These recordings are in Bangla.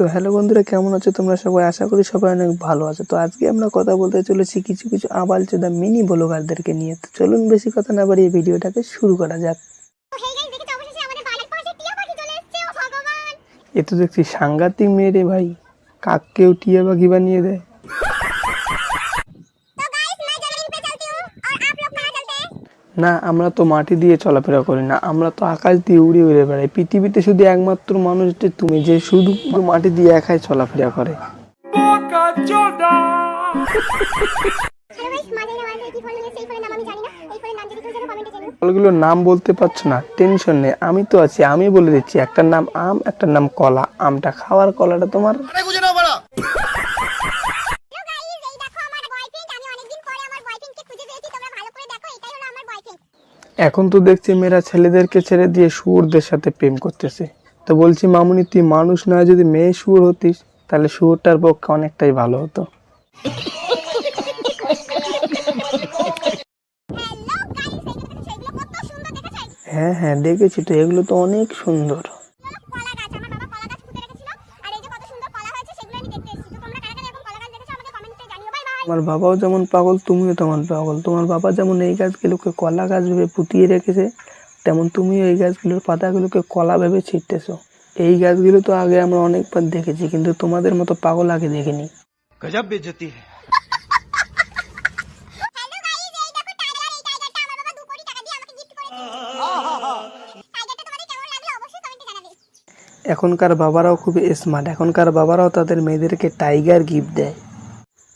তো হ্যালো বন্ধুরা, কেমন আছো তোমরা সবাই? আশা করি সবাই অনেক ভালো আছো। তো আজকে আমরা কথা বলতে চলেছি কিছু কিছু আবাল চোদা মিনি ব্লগারদেরকে নিয়ে। তো চলুন বেশি কথা না বাড়িয়ে ভিডিওটাকে শুরু করা যাক। এ তো দেখছি সাংঘাতিক মেয়ে রে ভাই, কাককেও টিয়া পাখি বানিয়ে দেয়। না আমরা তো মাটি দিয়ে চলাফেরা করি না আমরা তো আকাশ দিয়ে উড়ে উড়ে বেড়াই। পৃথিবীতে শুধু একমাত্র মানুষ যে তুমি যে শুধু মাটি দিয়ে একাই চলাফেরা করে। হ্যালো গাইস মাঝে না মাঝে কি ফোন নিয়ে সেই ফোনের নাম আমি জানি না এই ফোনের নাম যদি কেউ জানো কমেন্টে জানিও। ফলগুলোর নাম বলতে পারছ না টেনশন নেই আমি তো আছি আমি বলে দিচ্ছি একটার নাম আম একটার নাম কলা আমটা খাওয়ার কলাটা তোমার হ্যালো গাইস এই দেখো আমার বয়ফ্রেন্ড আমি অনেকদিন পরে আমার বয়ফ্রেন্ডকে খুঁজে পেয়েছি তোমরা ভালো করে দেখো এটাই হলো আমার বয়ফ্রেন্ড এখন তো দেখছি মেয়েরা ছেলেদেরকে ছেড়ে দিয়ে শুয়োরদের সাথে প্রেম করতেছে। তো বলছি মামুনি তুই মানুষ না যদি মেয়ে শুয়োর হতিস তাহলে শুয়োরটার পক্ষে অনেকটাই ভালো হতো। হ্যাঁ হ্যাঁ দেখেছি তো এগুলো তো অনেক সুন্দর কলা গাছ আমার বাবা কলা গাছ পুঁতে রেখেছিল আর এই যে কত সুন্দর কলা হয়েছে সেগুলো আমি দেখতে এসেছি তো তোমরা কারা কারা এরকম কলা গাছ দেখেছ আমাকে কমেন্টে তোমার বাবাও যেমন পাগল তুমিও তেমন পাগল। তোমার বাবা যেমন এই গাছগুলোকে কলা গাছ ভেবে পুঁতিয়ে রেখেছে তেমন তুমিও এই গাছগুলোর পাতাগুলোকে কলা ভেবে ছিটতেছ। এই গাছগুলো তো আগে আমরা অনেকবার দেখেছি কিন্তু তোমাদের মতো পাগল আগে দেখিনি। এখনকার বাবারাও খুব স্মার্ট এখনকার বাবারাও তাদের মেয়েদেরকে টাইগার গিফট দেয়।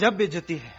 जब बेचती है।